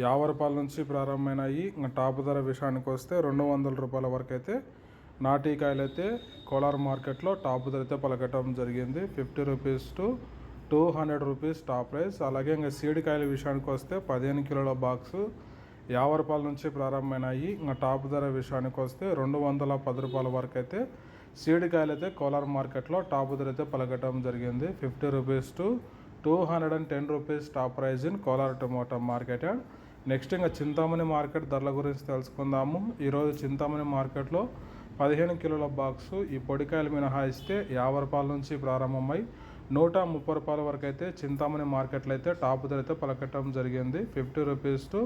యాభై రూపాయల నుంచి ప్రారంభమైనాయి. ఇంకా టాప్ ధర విషయానికి వస్తే రెండు వందల రూపాయల వరకు అయితే నాటికాయలు అయితే కోలార్ మార్కెట్లో టాప్ ధర అయితే పలకటం జరిగింది. Fifty rupees to two hundred rupees top price. అలాగే ఇంకా సీడికాయల విషయానికి వస్తే పదిహేను కిలోల బాక్సు యాభై రూపాయల నుంచి ప్రారంభమైనాయి. ఇంకా టాప్ ధర విషయానికి వస్తే రెండు వందల పది రూపాయల వరకు అయితే సీడికాయలు అయితే కోలార్ మార్కెట్లో టాప్ ధర అయితే పలకటం జరిగింది. Fifty rupees to two hundred and ten rupees top prize in Kolar tomato market. And next ఇంకా చింతామణి మార్కెట్ ధరల గురించి తెలుసుకుందాము. ఈరోజు చింతామణి మార్కెట్లో పదిహేను కిలోల బాక్సు ఈ పొడికాయలు మినహాయిస్తే యాభై రూపాయల నుంచి ప్రారంభమై నూట ముప్పై రూపాయల వరకు అయితే చింతామణి మార్కెట్లో అయితే టాప్ ధర అయితే పలకట్టడం జరిగింది. Fifty rupees to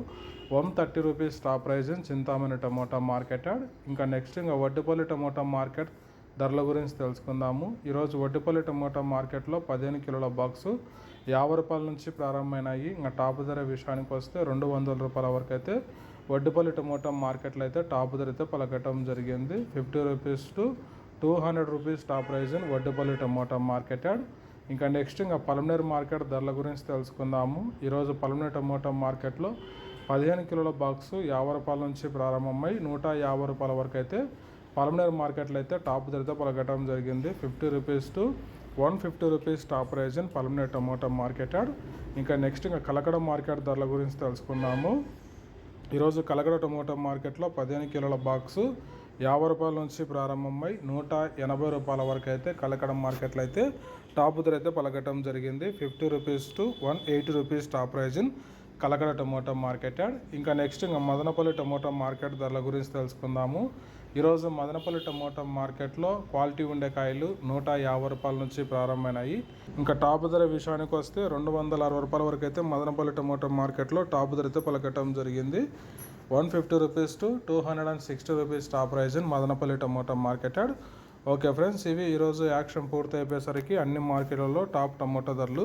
one thirty rupees top prize in Chintamani tomato market. ఇంకా నెక్స్ట్ ఇంకా వడ్డుపల్లి టమోటా మార్కెట్ ధరల గురించి తెలుసుకుందాము. ఈరోజు వడ్డిపల్లి టమోటా మార్కెట్లో పదిహేను కిలోల బాక్సు యాభై రూపాయల నుంచి ప్రారంభమైనాయి. ఇంకా టాప్ ధర విషయానికి వస్తే రెండు వందల రూపాయల వరకు అయితే వడ్డిపల్లి టమోటా మార్కెట్లో అయితే టాప్ ధర అయితే పలకటం జరిగింది. Fifty rupees to two hundred rupees top prize in Vaddipalli tomato market ఇంకా నెక్స్ట్ ఇంకా పలమనేరు మార్కెట్ ధరల గురించి తెలుసుకుందాము. ఈరోజు పలమనేరు టమోటా మార్కెట్లో పదిహేను కిలోల బాక్సు యాభై రూపాయల నుంచి ప్రారంభమై నూట యాభై రూపాయల వరకు అయితే పలమనేరు మార్కెట్లో అయితే టాప్ ధరతో పలకటం జరిగింది. Fifty rupees to one fifty rupees top prize in Palamaneru tomato market ఇంకా నెక్స్ట్ ఇంకా కలకడ మార్కెట్ ధరల గురించి తెలుసుకున్నాము ఈరోజు కలకడ టమోటా మార్కెట్లో పదిహేను కిలోల బాక్సు యాభై రూపాయల నుంచి ప్రారంభమై నూట ఎనభై రూపాయల వరకు అయితే కలకడ మార్కెట్లో అయితే టాప్ ధర అయితే పలకటం జరిగింది. Fifty rupees to one eighty rupees top prize Kalakada tomato market ఇంకా నెక్స్ట్ ఇంకా మదనపల్లి టమోటా మార్కెట్ ధరల గురించి తెలుసుకుందాము. ఈరోజు మదనపల్లి టమోటా మార్కెట్లో క్వాలిటీ ఉండే కాయలు నూట యాభై రూపాయల నుంచి ప్రారంభమైనాయి. ఇంకా టాప్ ధర విషయానికి వస్తే రెండు వందల అరవై రూపాయల వరకు అయితే మదనపల్లి టమోటా మార్కెట్లో టాప్ ధర అయితే పలకటం జరిగింది. One fifty rupees to two hundred and sixty rupees top prize Madanapalle tomato market okay friends ఇవి ఈరోజు యాక్షన్ పూర్తి అయిపోయేసరికి అన్ని మార్కెట్లలో టాప్ టమోటా ధరలు.